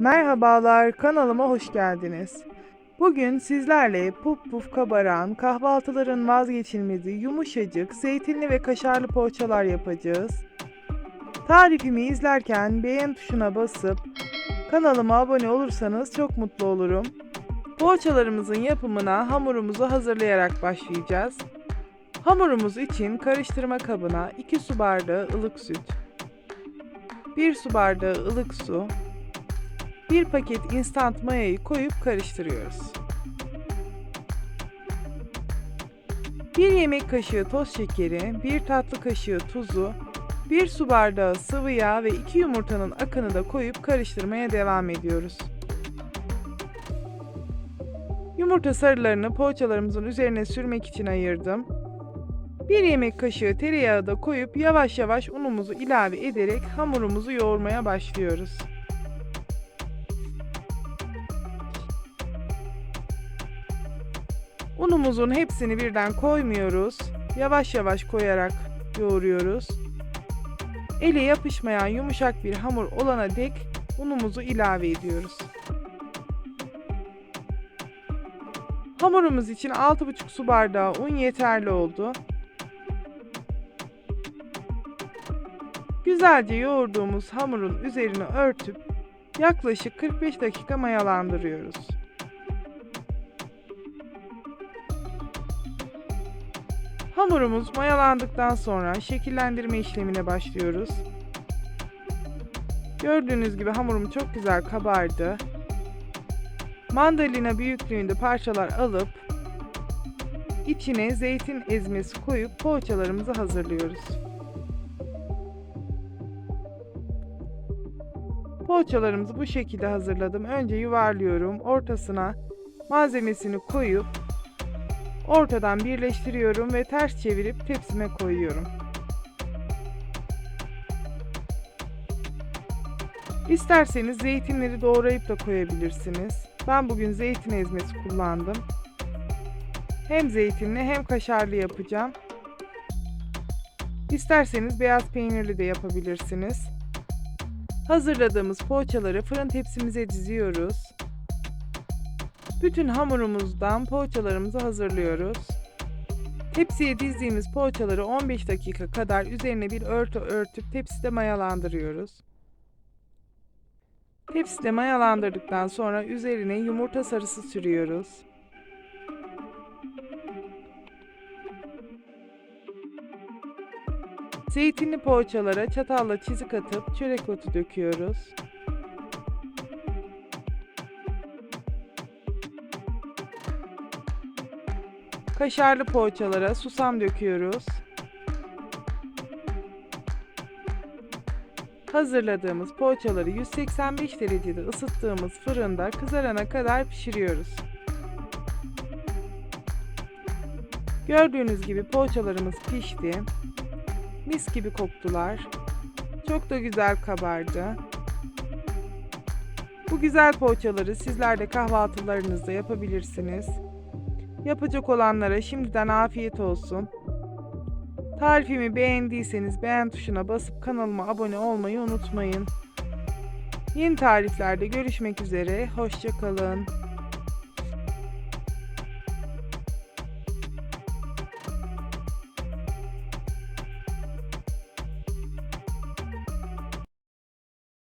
Merhabalar, kanalıma hoş geldiniz. Bugün sizlerle puf puf kabaran, kahvaltıların vazgeçilmezi yumuşacık, zeytinli ve kaşarlı poğaçalar yapacağız. Tarifimi izlerken beğen tuşuna basıp kanalıma abone olursanız çok mutlu olurum. Poğaçalarımızın yapımına hamurumuzu hazırlayarak başlayacağız. Hamurumuz için karıştırma kabına 2 su bardağı ılık süt, 1 su bardağı ılık su, 1 paket instant mayayı koyup karıştırıyoruz. 1 yemek kaşığı toz şekeri, 1 tatlı kaşığı tuzu, 1 su bardağı sıvı yağ ve 2 yumurtanın akını da koyup karıştırmaya devam ediyoruz. Yumurta sarılarını poğaçalarımızın üzerine sürmek için ayırdım. 1 yemek kaşığı tereyağı da koyup yavaş yavaş unumuzu ilave ederek hamurumuzu yoğurmaya başlıyoruz. Unumuzun hepsini birden koymuyoruz. Yavaş yavaş koyarak yoğuruyoruz. Ele yapışmayan yumuşak bir hamur olana dek unumuzu ilave ediyoruz. Hamurumuz için 6,5 su bardağı un yeterli oldu. Güzelce yoğurduğumuz hamurun üzerine örtüp yaklaşık 45 dakika mayalandırıyoruz. Hamurumuz mayalandıktan sonra şekillendirme işlemine başlıyoruz. Gördüğünüz gibi hamurum çok güzel kabardı. Mandalina büyüklüğünde parçalar alıp içine zeytin ezmesi koyup poğaçalarımızı hazırlıyoruz. Poğaçalarımızı bu şekilde hazırladım. Önce yuvarlıyorum. Ortasına malzemesini koyup ortadan birleştiriyorum ve ters çevirip tepsime koyuyorum. İsterseniz zeytinleri doğrayıp da koyabilirsiniz. Ben bugün zeytin ezmesi kullandım. Hem zeytinli hem kaşarlı yapacağım. İsterseniz beyaz peynirli de yapabilirsiniz. Hazırladığımız poğaçaları fırın tepsimize diziyoruz. Bütün hamurumuzdan poğaçalarımızı hazırlıyoruz. Tepsiye dizdiğimiz poğaçaları 15 dakika kadar üzerine bir örtü örtüp tepside mayalandırıyoruz. Tepside mayalandırdıktan sonra üzerine yumurta sarısı sürüyoruz. Zeytinli poğaçalara çatalla çizik atıp çörek otu döküyoruz. Kaşarlı poğaçalara susam döküyoruz. Hazırladığımız poğaçaları 185 derecede ısıttığımız fırında kızarana kadar pişiriyoruz. Gördüğünüz gibi poğaçalarımız pişti. Mis gibi koktular. Çok da güzel kabardı. Bu güzel poğaçaları sizler de kahvaltılarınızda yapabilirsiniz. Yapacak olanlara şimdiden afiyet olsun. Tarifimi beğendiyseniz beğen tuşuna basıp kanalıma abone olmayı unutmayın. Yeni tariflerde görüşmek üzere, hoşçakalın.